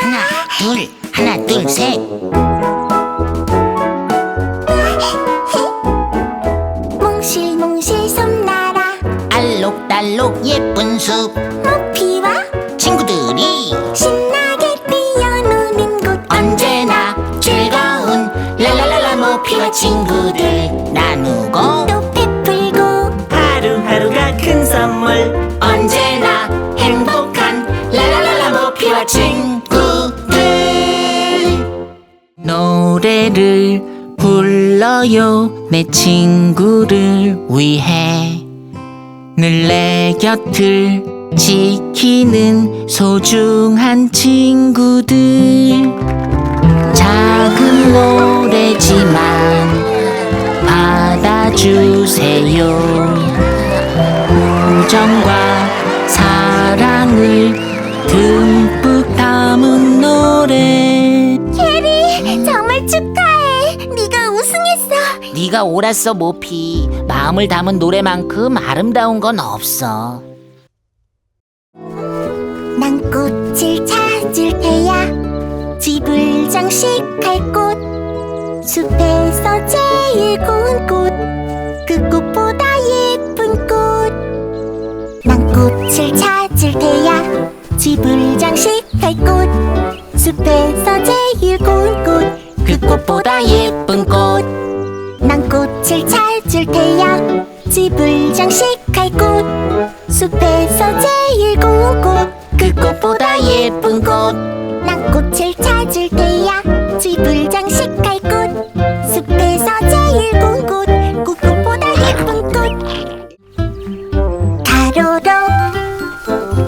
하나, 둘, 하나, 둘, 셋. 노래를 불러요. 내 친구를 위해. 늘 내 곁을 지키는 소중한 친구들. 작은 노래지만 받아주세요 네가 옳았어 모피. 마음을 담은 노래만큼 아름다운 건 없어. 난 꽃을 찾을 테야. 집을 장식할 꽃 숲에서 제일 고운 꽃그 꽃보다 예쁜 꽃난 꽃을 찾을 테야. 집을 장식할 꽃 숲에서 제일 고운 꽃그 꽃보다 예쁜 꽃 테야 집을 장식할 꽃 숲에서 제일 고운 꽃그 꽃보다 예쁜 꽃난 꽃을 찾을 테야. 집을 장식할 꽃 숲에서 제일 고운 꽃그 꽃보다 예쁜 꽃 가로로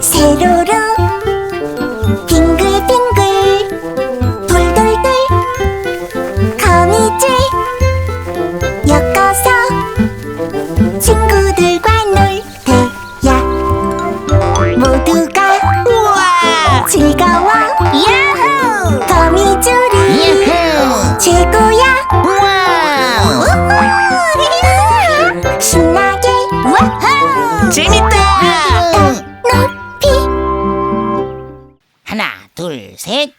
세로로 거미줄이 예후 최고야. 와우 우후! 신나게. 와호. 재밌다. 높이. 하나 둘셋.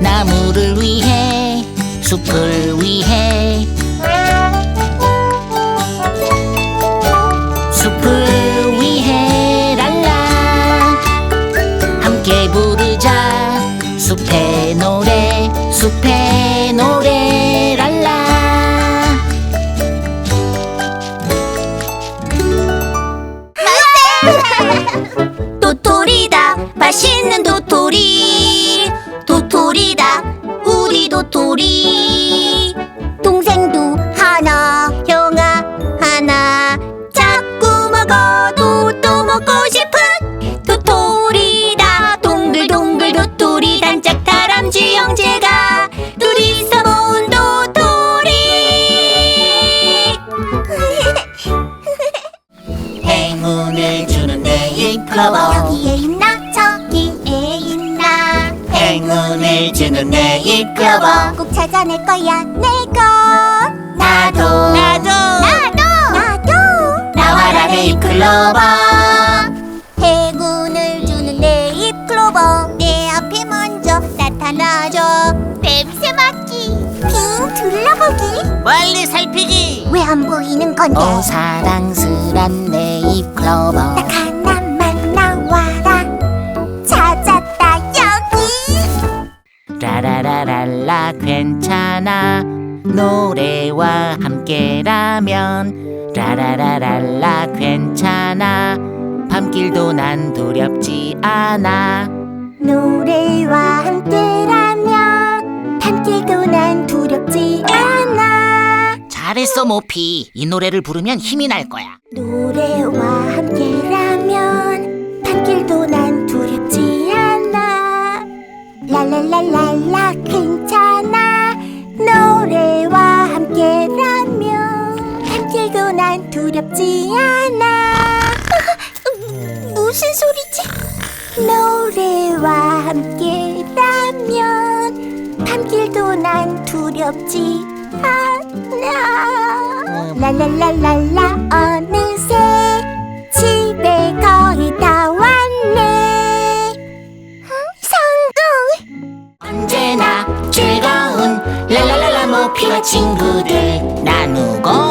나무를 위해 숲을 위해 도토리다 맛있는 도토리. 도토리다 우리 도토리 네잎클로버. 여기에 있나? 저기에 있나? 행운을 주는 네잎클로버. 꼭 찾아낼 거야 내가 나도. 나도. 나도. 나도. 나와라 네잎 클로버. 행운을 주는 네잎 클로버. 내 앞에 먼저 나타나줘. 냄새 맡기. 빙 둘러보기. 멀리 살피기. 왜 안 보이는 건데? 오 사랑스런 네잎클로버. 딱 하나만 라라라랄라 괜찮아. 노래와 함께라면 라라라랄라 괜찮아. 밤길도 난 두렵지 않아. 노래와 함께라면 밤길도 난 두렵지 않아. 잘했어 모피. 이 노래를 부르면 힘이 날 거야. 노래와 함께라면 두렵지 않아 무슨 소리지? 노래와 함께라면 밤길도 난 두렵지 않아 랄랄랄랄랄라 어느새 집에 거의 다 왔네 성공! 언제나 즐거운 랄랄랄라 모피와 친구들 나누고